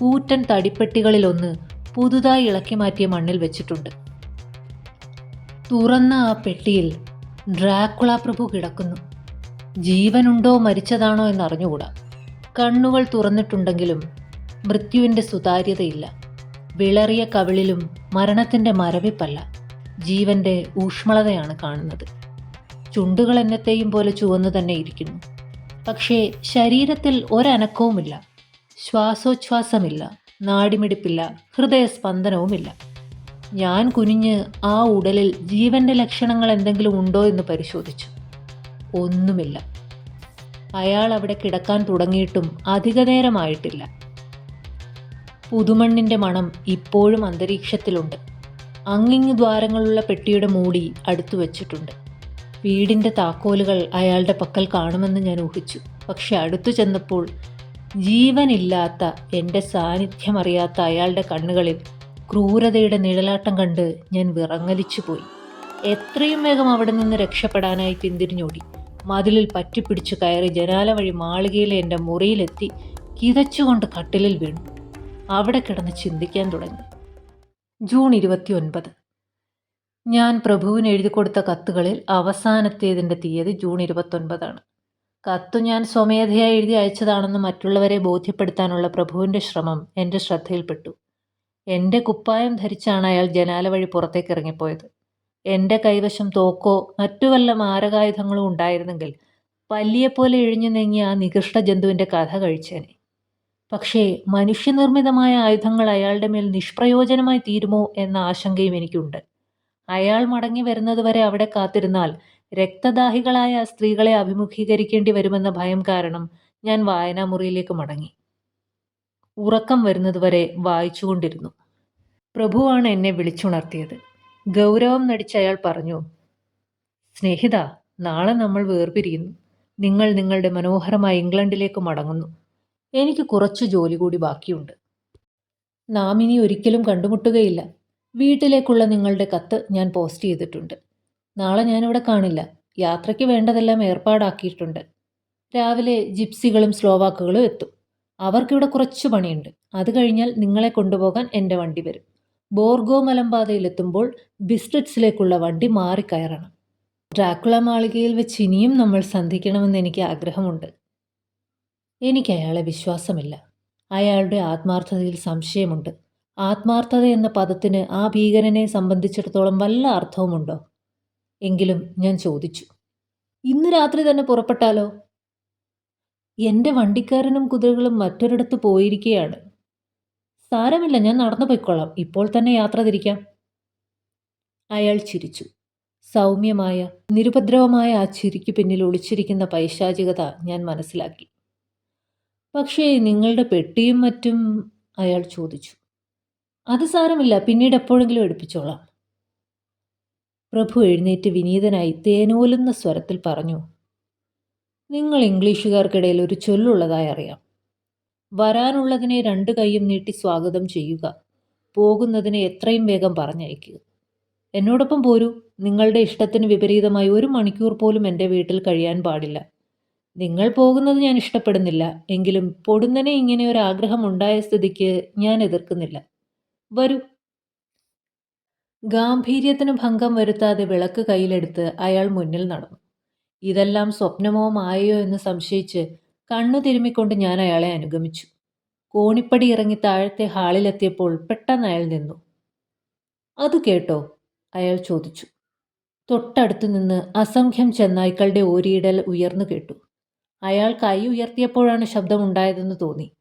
കൂറ്റൻ തടിപ്പെട്ടികളിലൊന്ന് പുതുതായി ഇളക്കി മാറ്റിയ മണ്ണിൽ വെച്ചിട്ടുണ്ട്. തുറന്ന ആ പെട്ടിയിൽ ഡ്രാക്കുള പ്രഭു കിടക്കുന്നു. ജീവനുണ്ടോ മരിച്ചതാണോ എന്നറിഞ്ഞുകൂടാ. കണ്ണുകൾ തുറന്നിട്ടുണ്ടെങ്കിലും മൃത്യുവിന്റെ സുതാര്യതയില്ല. വിളറിയ കവിളിലും മരണത്തിന്റെ മരവിപ്പല്ല. ജീവന്റെ ഊഷ്മളതയാണ് കാണുന്നത്. ചുണ്ടുകൾ എന്നത്തെയും പോലെ ചുവന്നു തന്നെ ഇരിക്കുന്നു. പക്ഷേ ശരീരത്തിൽ ഒരനക്കവുമില്ല. ശ്വാസോച്ഛ്വാസമില്ല. നാടിമിടിപ്പില്ല. ഹൃദയസ്പന്ദനവുമില്ല. ഞാൻ കുനിഞ്ഞ് ആ ഉടലിൽ ജീവന്റെ ലക്ഷണങ്ങൾ എന്തെങ്കിലും ഉണ്ടോ എന്ന് പരിശോധിച്ചു. ഒന്നുമില്ല. അയാൾ അവിടെ കിടക്കാൻ തുടങ്ങിയിട്ടും അധിക നേരമായിട്ടില്ല പുതുമണ്ണിന്റെ മണം ഇപ്പോഴും അന്തരീക്ഷത്തിലുണ്ട്. അങ്ങിങ്ങ് ദ്വാരങ്ങളുള്ള പെട്ടിയുടെ മൂടി അടുത്തു വച്ചിട്ടുണ്ട്. വീടിന്റെ താക്കോലുകൾ അയാളുടെ പക്കൽ കാണുമെന്ന് ഞാൻ ഊഹിച്ചു. പക്ഷെ അടുത്തു ചെന്നപ്പോൾ ജീവനില്ലാത്ത എന്റെ സാന്നിധ്യമറിയാത്ത അയാളുടെ കണ്ണുകളിൽ ക്രൂരതയുടെ നിഴലാട്ടം കണ്ട് ഞാൻ വിറങ്ങലിച്ചു പോയി. എത്രയും വേഗം അവിടെ നിന്ന് രക്ഷപ്പെടാനായി പിന്തിരിഞ്ഞോടി. മതിലിൽ പറ്റിപ്പിടിച്ചു കയറി ജനാല വഴി മാളികയിലെ എന്റെ മുറിയിലെത്തി കിതച്ചുകൊണ്ട് കട്ടിലിൽ വീണു. അവിടെ കിടന്ന് ചിന്തിക്കാൻ തുടങ്ങി. ജൂൺ ഇരുപത്തി ഒൻപത് ഞാൻ പ്രഭുവിന് എഴുതി കൊടുത്ത കത്തുകളിൽ അവസാനത്തേതിന്റെ തീയതി ജൂൺ ഇരുപത്തൊൻപതാണ്. കത്തു ഞാൻ സ്വമേധയായി എഴുതി അയച്ചതാണെന്ന് മറ്റുള്ളവരെ ബോധ്യപ്പെടുത്താനുള്ള പ്രഭുവിന്റെ ശ്രമം എന്റെ ശ്രദ്ധയിൽപ്പെട്ടു. എന്റെ കുപ്പായം ധരിച്ചാണ് അയാൾ ജനാല വഴി പുറത്തേക്ക് ഇറങ്ങിപ്പോയത്. എന്റെ കൈവശം തോക്കോ മറ്റു വല്ല മാരകായുധങ്ങളോ ഉണ്ടായിരുന്നെങ്കിൽ പല്ലിയെപ്പോലെ ഇഴിഞ്ഞു നീങ്ങിയ ആ നികൃഷ്ട ജന്തുവിന്റെ കഥ കഴിച്ചേനെ. പക്ഷേ മനുഷ്യനിർമ്മിതമായ ആയുധങ്ങൾ അയാളുടെ മേൽ നിഷ്പ്രയോജനമായി തീരുമോ എന്ന ആശങ്കയും എനിക്കുണ്ട്. അയാൾ മടങ്ങി വരുന്നതുവരെ അവിടെ കാത്തിരുന്നാൽ രക്തദാഹികളായ സ്ത്രീകളെ അഭിമുഖീകരിക്കേണ്ടി വരുമെന്ന ഭയം കാരണം ഞാൻ വായനാമുറിയിലേക്ക് മടങ്ങി. ഉറക്കം വരുന്നതുവരെ വായിച്ചുകൊണ്ടിരുന്നു. പ്രഭുവാണ് എന്നെ വിളിച്ചുണർത്തിയത്. ഗൗരവം നടിച്ച അയാൾ പറഞ്ഞു സ്നേഹിത നാളെ നമ്മൾ വേർപിരിയുന്നു. നിങ്ങൾ നിങ്ങളുടെ മനോഹരമായ ഇംഗ്ലണ്ടിലേക്ക് മടങ്ങുന്നു. എനിക്ക് കുറച്ച് ജോലി കൂടി ബാക്കിയുണ്ട്. നാം ഇനി ഒരിക്കലും കണ്ടുമുട്ടുകയില്ല. വീട്ടിലേക്കുള്ള നിങ്ങളുടെ കത്ത് ഞാൻ പോസ്റ്റ് ചെയ്തിട്ടുണ്ട്. നാളെ ഞാനിവിടെ കാണില്ല. യാത്രയ്ക്ക് വേണ്ടതെല്ലാം ഏർപ്പാടാക്കിയിട്ടുണ്ട്. രാവിലെ ജിപ്സികളും സ്ലോവാക്കുകളും എത്തും. അവർക്കിവിടെ കുറച്ച് പണിയുണ്ട്. അത് കഴിഞ്ഞാൽ നിങ്ങളെ കൊണ്ടുപോകാൻ എന്റെ വണ്ടി വരും. ബോർഗോ മലമ്പാതയിലെത്തുമ്പോൾ ബിസ്ട്രിറ്റ്സിലേക്കുള്ള വണ്ടി മാറിക്കയറണം ഡ്രാക്കുള മാളികയിൽ വെച്ച് ഇനിയും നമ്മൾ സന്ധിക്കണമെന്ന് എനിക്ക് ആഗ്രഹമുണ്ട്. എനിക്ക് അയാളെ വിശ്വാസമില്ല. അയാളുടെ ആത്മാർത്ഥതയിൽ സംശയമുണ്ട്. ആത്മാർത്ഥത എന്ന പദത്തിന് ആ ഭീകരനെ സംബന്ധിച്ചിടത്തോളം വല്ല അർത്ഥവുമുണ്ടോ? എങ്കിലും ഞാൻ ചോദിച്ചു. ഇന്ന് രാത്രി തന്നെ പുറപ്പെട്ടാലോ? എന്റെ വണ്ടിക്കാരനും കുതിരകളും മറ്റൊരിടത്ത് പോയിരിക്കുകയാണ് സാരമില്ല ഞാൻ നടന്നു പോയിക്കൊള്ളാം ഇപ്പോൾ തന്നെ യാത്ര തിരിക്കാം. അയാൾ ചിരിച്ചു. സൗമ്യമായ നിരുപദ്രവമായ ആ ചിരിക്ക് പിന്നിൽ ഒളിച്ചിരിക്കുന്ന പൈശാചികത ഞാൻ മനസ്സിലാക്കി. പക്ഷേ നിങ്ങളുടെ പെട്ടിയും മറ്റും അയാൾ ചോദിച്ചു. അത് സാരമില്ല പിന്നീട് എപ്പോഴെങ്കിലും എടുപ്പിച്ചോളാം. പ്രഭു എഴുന്നേറ്റ് വിനീതനായി തേനോലുന്ന സ്വരത്തിൽ പറഞ്ഞു നിങ്ങൾ ഇംഗ്ലീഷുകാർക്കിടയിൽ ഒരു ചൊല്ലുള്ളതായി അറിയാം. വരാനുള്ളതിനെ രണ്ട് കൈയും നീട്ടി സ്വാഗതം ചെയ്യുക പോകുന്നതിനെ എത്രയും വേഗം പറഞ്ഞയക്കുക. എന്നോടൊപ്പം പോരൂ. നിങ്ങളുടെ ഇഷ്ടത്തിന് വിപരീതമായി ഒരു മണിക്കൂർ പോലും എന്റെ വീട്ടിൽ കഴിയാൻ പാടില്ല. നിങ്ങൾ പോകുന്നത് ഞാൻ ഇഷ്ടപ്പെടുന്നില്ല. എങ്കിലും പൊടുന്നനെ ഇങ്ങനെ ഒരു ആഗ്രഹം ഉണ്ടായ സ്ഥിതിക്ക് ഞാൻ എതിർക്കുന്നില്ല. വരൂ. ഗാംഭീര്യത്തിന് ഭംഗം വരുത്താതെ വിളക്ക് കയ്യിലെടുത്ത് അയാൾ മുന്നിൽ നടന്നു. ഇതെല്ലാം സ്വപ്നമോ മായയോ എന്ന് സംശയിച്ച് കണ്ണു തിരുമ്മിക്കൊണ്ട് ഞാൻ അയാളെ അനുഗമിച്ചു. കോണിപ്പടി ഇറങ്ങി താഴത്തെ ഹാളിലെത്തിയപ്പോൾ പെട്ടെന്ന് അയാൾ നിന്നു. അത് കേട്ടോ അയാൾ ചോദിച്ചു. തൊട്ടടുത്തു നിന്ന് അസംഖ്യം ചെന്നായ്ക്കളുടെ ഓരിയിടൽ ഉയർന്നു കേട്ടു. അയാൾ കൈ ഉയർത്തിയപ്പോഴാണ് ശബ്ദമുണ്ടായതെന്ന് തോന്നി.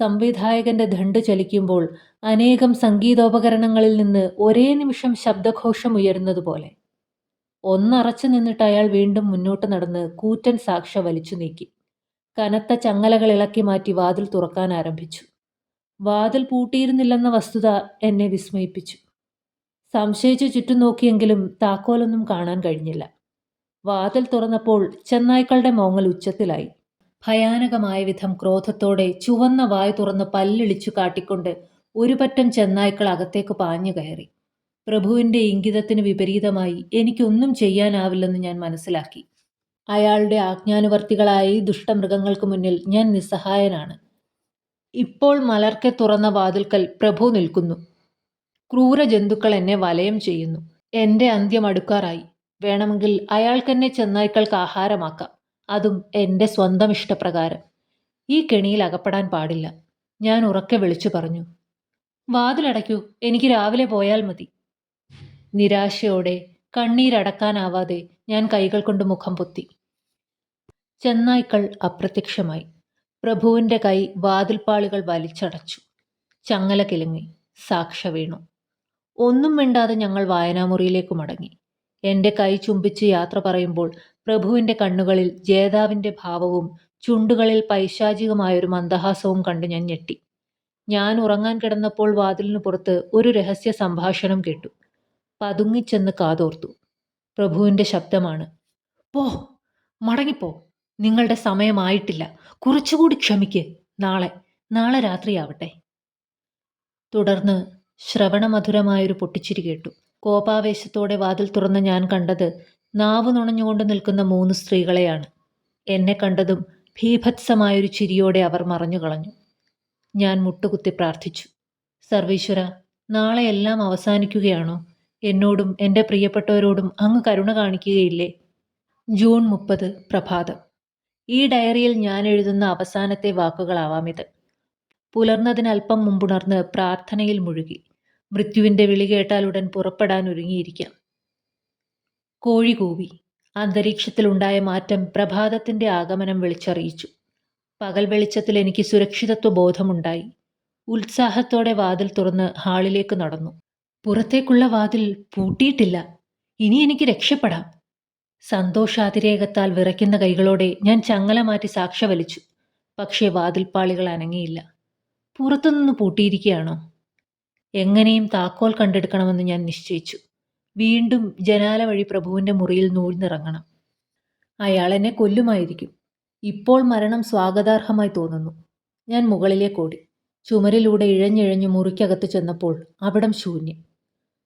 സംവിധായകന്റെ ദണ്ട് ചലിക്കുമ്പോൾ അനേകം സംഗീതോപകരണങ്ങളിൽ നിന്ന് ഒരേ നിമിഷം ശബ്ദഘോഷം ഉയരുന്നതുപോലെ ഒന്നറച്ചു നിന്നിട്ട് അയാൾ വീണ്ടും മുന്നോട്ട് നടന്ന് കൂറ്റൻ സാക്ഷ വലിച്ചു നീക്കി. കനത്ത ചങ്ങലകൾ ഇളക്കി മാറ്റി വാതിൽ തുറക്കാൻ ആരംഭിച്ചു. വാതിൽ പൂട്ടിയിരുന്നില്ലെന്ന വസ്തുത എന്നെ വിസ്മയിപ്പിച്ചു. സംശയിച്ചു ചുറ്റും നോക്കിയെങ്കിലും താക്കോലൊന്നും കാണാൻ കഴിഞ്ഞില്ല. വാതിൽ തുറന്നപ്പോൾ ചെന്നായ്ക്കളുടെ മോങ്ങൽ ഉച്ചത്തിലായി. ഭയാനകമായ വിധം ക്രോധത്തോടെ ചുവന്ന വായു തുറന്ന് പല്ലിളിച്ചു കാട്ടിക്കൊണ്ട് ഒരു പറ്റം ചെന്നായ്ക്കൾ അകത്തേക്ക് പാഞ്ഞു കയറി. പ്രഭുവിന്റെ ഇംഗിതത്തിന് വിപരീതമായി എനിക്കൊന്നും ചെയ്യാനാവില്ലെന്ന് ഞാൻ മനസ്സിലാക്കി. അയാളുടെ ആജ്ഞാനുവർത്തികളായ ദുഷ്ടമൃഗങ്ങൾക്ക് മുന്നിൽ ഞാൻ നിസ്സഹായനാണ്. ഇപ്പോൾ മലർക്കെ തുറന്ന വാതിൽക്കൽ പ്രഭു നിൽക്കുന്നു. ക്രൂര ജന്തുക്കൾ എന്നെ വലയം ചെയ്യുന്നു. എന്റെ അന്ത്യം അടുക്കാറായി. വേണമെങ്കിൽ അയാൾക്കെന്നെ ചെന്നായ്ക്കൾക്ക് ആഹാരമാക്കാം. അതും എന്റെ സ്വന്തം ഇഷ്ടപ്രകാരം. ഈ കെണിയിൽ അകപ്പെടാൻ പാടില്ല. ഞാൻ ഉറക്കെ വിളിച്ചു പറഞ്ഞു. വാതിലടയ്ക്കൂ എനിക്ക് രാവിലെ പോയാൽ മതി. നിരാശയോടെ കണ്ണീരടക്കാനാവാതെ ഞാൻ കൈകൾ കൊണ്ട് മുഖം പൊത്തി. ചെന്നായ്ക്കൾ അപ്രത്യക്ഷമായി. പ്രഭുവിന്റെ കൈ വാതിൽപ്പാളുകൾ വലിച്ചടച്ചു. ചങ്ങല കിലുങ്ങി. സാക്ഷ വീണു. ഒന്നും മിണ്ടാതെ ഞങ്ങൾ വായനാമുറിയിലേക്ക് മടങ്ങി. എന്റെ കൈ ചുംബിച്ച് യാത്ര പറയുമ്പോൾ പ്രഭുവിന്റെ കണ്ണുകളിൽ ജേതാവിന്റെ ഭാവവും ചുണ്ടുകളിൽ പൈശാചികമായൊരു മന്ദഹാസവും കണ്ട് ഞാൻ ഞെട്ടി. ഞാൻ ഉറങ്ങാൻ കിടന്നപ്പോൾ വാതിലിനു പുറത്ത് ഒരു രഹസ്യ സംഭാഷണം കേട്ടു. പതുങ്ങിച്ചെന്ന് കാതോർത്തു. പ്രഭുവിന്റെ ശബ്ദമാണ് പോ മടങ്ങിപ്പോ. നിങ്ങളുടെ സമയമായിട്ടില്ല. കുറച്ചുകൂടി ക്ഷമിക്ക്. നാളെ നാളെ രാത്രിയാവട്ടെ. തുടർന്ന് ശ്രവണമധുരമായൊരു പൊട്ടിച്ചിരി കേട്ടു. കോപാവേശത്തോടെ വാതിൽ തുറന്ന് ഞാൻ കണ്ടത് നാവ് നുണഞ്ഞുകൊണ്ട് നിൽക്കുന്ന മൂന്ന് സ്ത്രീകളെയാണ്. എന്നെ കണ്ടതും ഭീഭത്സമായൊരു ചിരിയോടെ അവർ മറഞ്ഞു കളഞ്ഞു ഞാൻ മുട്ടുകുത്തി പ്രാർത്ഥിച്ചു. സർവീശ്വര നാളെ എല്ലാം അവസാനിക്കുകയാണോ? എന്നോടും എന്റെ പ്രിയപ്പെട്ടവരോടും അങ്ങ് കരുണ കാണിക്കുകയില്ലേ? ജൂൺ മുപ്പത് പ്രഭാതം. ഈ ഡയറിയിൽ ഞാൻ എഴുതുന്ന അവസാനത്തെ വാക്കുകളാവാമിത് പുലർന്നതിന് അല്പം മുമ്പുണർന്ന് പ്രാർത്ഥനയിൽ മുഴുകി. മൃത്യുവിന്റെ വിളി കേട്ടാൽ ഉടൻ പുറപ്പെടാൻ ഒരുങ്ങിയിരിക്കാം. കോഴി കൂവി. അന്തരീക്ഷത്തിലുണ്ടായ മാറ്റം പ്രഭാതത്തിന്റെ ആഗമനം വിളിച്ചറിയിച്ചു. പകൽ വെളിച്ചത്തിൽ എനിക്ക് സുരക്ഷിതത്വ ബോധമുണ്ടായി ഉത്സാഹത്തോടെ വാതിൽ തുറന്ന് ഹാളിലേക്ക് നടന്നു. പുറത്തേക്കുള്ള വാതിൽ പൂട്ടിയിട്ടില്ല. ഇനി എനിക്ക് രക്ഷപ്പെടാം. സന്തോഷാതിരേകത്താൽ വിറയ്ക്കുന്ന കൈകളോടെ ഞാൻ ചങ്ങല മാറ്റി സാക്ഷ വലിച്ചു. പക്ഷേ വാതിൽപ്പാളികൾ അനങ്ങിയില്ല. പുറത്തുനിന്ന് പൂട്ടിയിരിക്കുകയാണോ? എങ്ങനെയും താക്കോൽ കണ്ടെടുക്കണമെന്ന് ഞാൻ നിശ്ചയിച്ചു. വീണ്ടും ജനാല വഴി പ്രഭുവിന്റെ മുറിയിൽ നൂഴ്ന്നിറങ്ങണം അയാൾ എന്നെ കൊല്ലുമായിരിക്കും. ഇപ്പോൾ മരണം സ്വാഗതാർഹമായി തോന്നുന്നു. ഞാൻ മുകളിലേക്ക് ഓടി ചുമരിലൂടെ ഇഴഞ്ഞിഴഞ്ഞ് മുറിക്കകത്ത് ചെന്നപ്പോൾ അവിടം ശൂന്യം.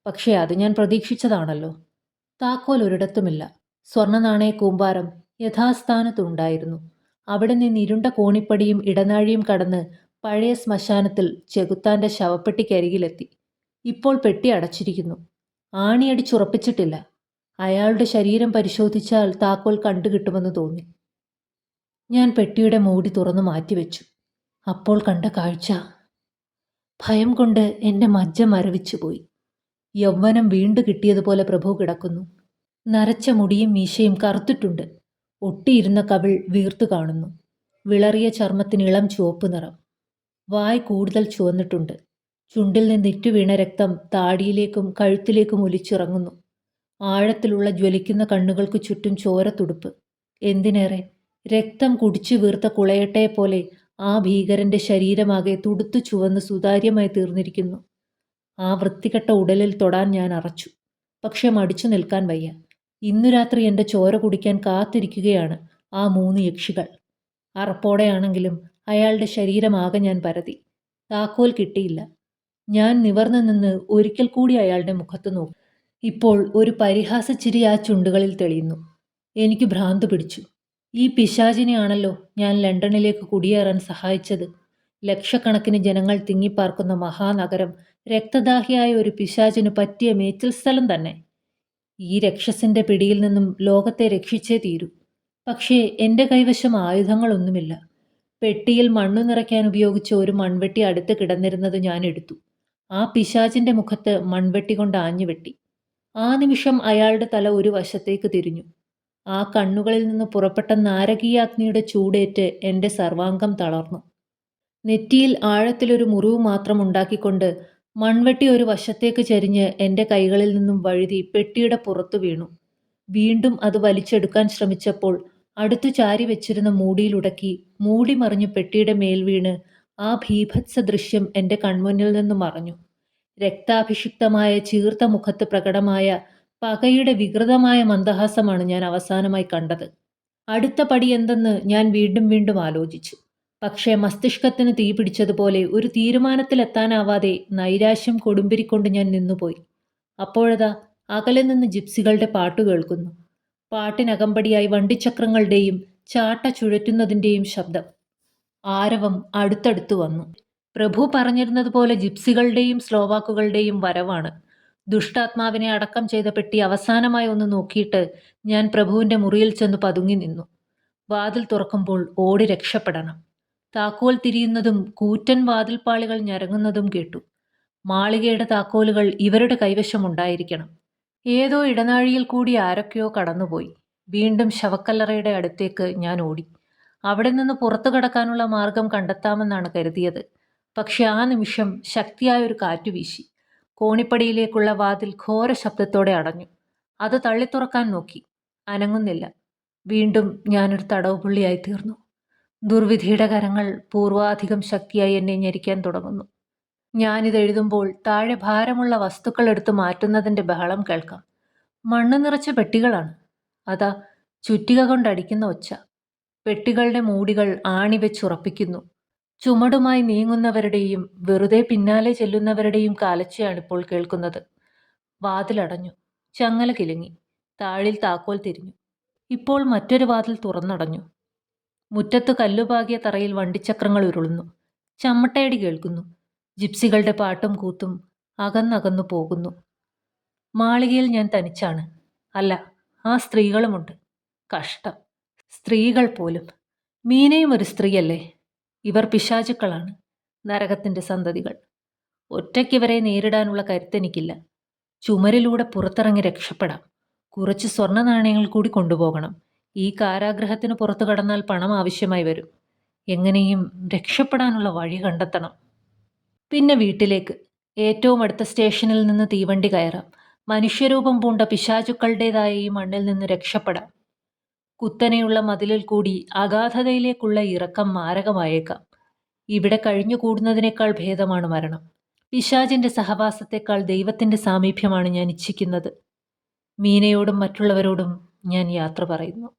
പക്ഷേ അത് ഞാൻ പ്രതീക്ഷിച്ചതാണല്ലോ. താക്കോൽ ഒരിടത്തുമില്ല. സ്വർണ നാണയ കൂമ്പാരം യഥാസ്ഥാനത്തുണ്ടായിരുന്നു. അവിടെ നിന്ന് ഇരുണ്ട കോണിപ്പടിയും ഇടനാഴിയും കടന്ന് പഴയ ശ്മശാനത്തിൽ ചെകുത്താന്റെ ശവപ്പെട്ടിക്കരികിലെത്തി. ഇപ്പോൾ പെട്ടി അടച്ചിരിക്കുന്നു. ആണിയടിച്ചുറപ്പിച്ചിട്ടില്ല. അയാളുടെ ശരീരം പരിശോധിച്ചാൽ താക്കോൽ കണ്ടുകിട്ടുമെന്ന് തോന്നി. ഞാൻ പെട്ടിയുടെ മൂടി തുറന്നു മാറ്റിവെച്ചു. അപ്പോൾ കണ്ട കാഴ്ച. ഭയം കൊണ്ട് എന്റെ മജ്ജ മരവിച്ചു പോയി. യൗവനം വീണ്ടു കിട്ടിയതുപോലെ പ്രഭു കിടക്കുന്നു. നരച്ച മുടിയും മീശയും കറുത്തിട്ടുണ്ട്. ഒട്ടിയിരുന്ന കവിൾ വീർത്തു കാണുന്നു. വിളറിയ ചർമ്മത്തിന് ഇളം ചുവപ്പ് നിറം. വായ് കൂടുതൽ ചുവന്നിട്ടുണ്ട്. ചുണ്ടിൽ നിന്ന് ഇറ്റുവീണ രക്തം താടിയിലേക്കും കഴുത്തിലേക്കും ഒലിച്ചിറങ്ങുന്നു. ആഴത്തിലുള്ള ജ്വലിക്കുന്ന കണ്ണുകൾക്ക് ചുറ്റും ചോര തുടുപ്പ്. എന്തിനേറെ? രക്തം കുടിച്ചു വീർത്ത കുളയട്ടയെ പോലെ ആ ഭീകരന്റെ ശരീരമാകെ തുടുത്തു ചുവന്ന് സുതാര്യമായി തീർന്നിരിക്കുന്നു. ആ വൃത്തികെട്ട ഉടലിൽ തൊടാൻ ഞാൻ അറച്ചു. പക്ഷെ മടിച്ചു നിൽക്കാൻ വയ്യ. ഇന്നു രാത്രി എന്റെ ചോര കുടിക്കാൻ കാത്തിരിക്കുകയാണ് ആ മൂന്ന് യക്ഷികൾ. അറപ്പോടെയാണെങ്കിലും അയാളുടെ ശരീരമാകെ ഞാൻ പരതി. താക്കോൽ കിട്ടിയില്ല. ഞാൻ നിവർന്നു നിന്ന് ഒരിക്കൽ കൂടി അയാളുടെ മുഖത്ത് നോക്കി. ഇപ്പോൾ ഒരു പരിഹാസച്ചിരി ആ ചുണ്ടുകളിൽ തെളിയുന്നു. എനിക്ക് ഭ്രാന്ത് പിടിച്ചു. ഈ പിശാചിനെയാണല്ലോ ഞാൻ ലണ്ടനിലേക്ക് കുടിയേറാൻ സഹായിച്ചത്. ലക്ഷക്കണക്കിന് ജനങ്ങൾ തിങ്ങിപ്പാർക്കുന്ന മഹാനഗരം രക്തദാഹിയായ ഒരു പിശാചിന് പറ്റിയ മേച്ചിൽ സ്ഥലം തന്നെ. ഈ രക്ഷസിന്റെ പിടിയിൽ നിന്നും ലോകത്തെ രക്ഷിച്ചേ തീരൂ. പക്ഷേ എന്റെ കൈവശം ആയുധങ്ങളൊന്നുമില്ല. പെട്ടിയിൽ മണ്ണ് നിറയ്ക്കാൻ ഉപയോഗിച്ച ഒരു മൺവെട്ടി അടുത്ത് കിടന്നിരുന്നത് ഞാൻ എടുത്തു. ആ പിശാചിന്റെ മുഖത്ത് മൺവെട്ടി കൊണ്ട് ആഞ്ഞു വെട്ടി. ആ നിമിഷം അയാളുടെ തല ഒരു വശത്തേക്ക് തിരിഞ്ഞു. ആ കണ്ണുകളിൽ നിന്ന് പുറപ്പെട്ട നാരകീയാഗ്നിയുടെ ചൂടേറ്റ് എന്റെ സർവാംഗം തളർന്നു. നെറ്റിയിൽ ആഴത്തിലൊരു മുറിവ് മാത്രം ഉണ്ടാക്കിക്കൊണ്ട് മൺവെട്ടി ഒരു വശത്തേക്ക് ചരിഞ്ഞ് എന്റെ കൈകളിൽ നിന്നും വഴുതി പെട്ടിയുടെ പുറത്തു വീണു. വീണ്ടും അത് വലിച്ചെടുക്കാൻ ശ്രമിച്ചപ്പോൾ അടുത്തു ചാരി വെച്ചിരുന്ന മൂടിയിലുടക്കി മൂടി മറിഞ്ഞു പെട്ടിയുടെ മേൽ വീണ് ആ ഭീഭത്സ ദൃശ്യം എന്റെ കൺമുന്നിൽ നിന്ന് മറഞ്ഞു. രക്താഭിഷിക്തമായ ചീർത്ത മുഖത്ത് പ്രകടമായ പകയുടെ വികൃതമായ മന്ദഹാസമാണ് ഞാൻ അവസാനമായി കണ്ടത്. അടുത്ത പടി എന്തെന്ന് ഞാൻ വീണ്ടും വീണ്ടും ആലോചിച്ചു. പക്ഷേ മസ്തിഷ്കത്തിന് തീ പിടിച്ചതുപോലെ ഒരു തീരുമാനത്തിലെത്താനാവാതെ നൈരാശ്യം കൊടുമ്പിരിക്കൊണ്ട് ഞാൻ നിന്നുപോയി. അപ്പോഴതാ അകലെ നിന്ന് ജിപ്സികളുടെ പാട്ട് കേൾക്കുന്നു. പാട്ടിനകമ്പടിയായി വണ്ടിച്ചക്രങ്ങളുടെയും ചാട്ട ചുഴറ്റുന്നതിന്റെയും ശബ്ദം ആരവം അടുത്തടുത്തു വന്നു. പ്രഭു പറഞ്ഞിരുന്നതുപോലെ ജിപ്സികളുടെയും സ്ലോവാക്കുകളുടെയും വരവാണ്. ദുഷ്ടാത്മാവിനെ അടക്കം ചെയ്ത പെട്ടി അവസാനമായി ഒന്ന് നോക്കിയിട്ട് ഞാൻ പ്രഭുവിന്റെ മുറിയിൽ ചെന്ന് പതുങ്ങി നിന്നു. വാതിൽ തുറക്കുമ്പോൾ ഓടി രക്ഷപ്പെടണം. താക്കോൽ തിരിയുന്നതും കൂറ്റൻ വാതിൽപ്പാളികൾ ഞരങ്ങുന്നതും കേട്ടു. മാളികയുടെ താക്കോലുകൾ ഇവരുടെ കൈവശമുണ്ടായിരിക്കണം ഏതോ ഇടനാഴിയിൽ കൂടി ആരൊക്കെയോ കടന്നുപോയി. വീണ്ടും ശവക്കല്ലറയുടെ അടുത്തേക്ക് ഞാൻ ഓടി. അവിടെ നിന്ന് പുറത്തു കടക്കാനുള്ള മാർഗം കണ്ടെത്താമെന്നാണ് കരുതിയത്. പക്ഷെ ആ നിമിഷം ശക്തിയായൊരു കാറ്റു വീശി. കോണിപ്പടിയിലേക്കുള്ള വാതിൽ ഘോര ശബ്ദത്തോടെ അടഞ്ഞു. അത് തള്ളിത്തുറക്കാൻ നോക്കി. അനങ്ങുന്നില്ല. വീണ്ടും ഞാനൊരു തടവുപുള്ളിയായി തീർന്നു. ദുർവിധിയുടെ കരങ്ങൾ പൂർവാധികം ശക്തിയായി എന്നെ ഞെരിക്കാൻ തുടങ്ങുന്നു. ഞാനിത് എഴുതുമ്പോൾ താഴെ ഭാരമുള്ള വസ്തുക്കൾ എടുത്ത് മാറ്റുന്നതിന്റെ ബഹളം കേൾക്കാം. മണ്ണ് നിറച്ച പെട്ടികളാണ്. അതാ ചുറ്റിക കൊണ്ടടിക്കുന്ന ഒച്ച. പെട്ടികളുടെ മൂടികൾ ആണി വെച്ചുറപ്പിക്കുന്നു ചുമടുമായി നീങ്ങുന്നവരുടെയും വെറുതെ പിന്നാലെ ചെല്ലുന്നവരുടെയും കാലച്ചയാണിപ്പോൾ കേൾക്കുന്നത്. വാതിലടഞ്ഞു. ചങ്ങല കിലുങ്ങി. താഴിൽ താക്കോൽ തിരിഞ്ഞു. ഇപ്പോൾ മറ്റൊരു വാതിൽ തുറന്നടഞ്ഞു. മുറ്റത്ത് കല്ലുപാകിയ തറയിൽ വണ്ടിച്ചക്രങ്ങൾ ഉരുളുന്നു. ചമ്മട്ടയടി കേൾക്കുന്നു. ജിപ്സികളുടെ പാട്ടും കൂത്തും അകന്നകന്നു പോകുന്നു. മാളികയിൽ ഞാൻ തനിച്ചാണ്. അല്ല ആ സ്ത്രീകളുമുണ്ട്. കഷ്ടം. സ്ത്രീകൾ പോലും. മീനയും ഒരു സ്ത്രീയല്ലേ? ഇവർ പിശാചുക്കളാണ്. നരകത്തിന്റെ സന്തതികൾ. ഒറ്റയ്ക്കിവരെ നേരിടാനുള്ള കരുത്തെനിക്കില്ല. ചുമരിലൂടെ പുറത്തിറങ്ങി രക്ഷപ്പെടാം. കുറച്ച് സ്വർണ നാണയങ്ങൾ കൂടി കൊണ്ടുപോകണം. ഈ കാരാഗ്രഹത്തിന് പുറത്തു കടന്നാൽ പണം ആവശ്യമായി വരും. എങ്ങനെയും രക്ഷപ്പെടാനുള്ള വഴി കണ്ടെത്തണം. പിന്നെ വീട്ടിലേക്ക്. ഏറ്റവും അടുത്ത സ്റ്റേഷനിൽ നിന്ന് തീവണ്ടി കയറാം. മനുഷ്യരൂപം പൂണ്ട പിശാചുക്കളുടേതായ ഈ മണ്ണിൽ നിന്ന് രക്ഷപ്പെടാം. കുത്തനെയുള്ള മതിലിൽ കൂടി അഗാധതയിലേക്കുള്ള ഇറക്കം മാരകമായേക്കാം. ഇവിടെ കഴിഞ്ഞുകൂടുന്നതിനേക്കാൾ ഭേദമാണ് മരണം. പിശാചിന്റെ സഹവാസത്തെക്കാൾ ദൈവത്തിന്റെ സാമീപ്യമാണ് ഞാൻ ഇച്ഛിക്കുന്നത്. മീനയോടും മറ്റുള്ളവരോടും ഞാൻ യാത്ര പറയുന്നു.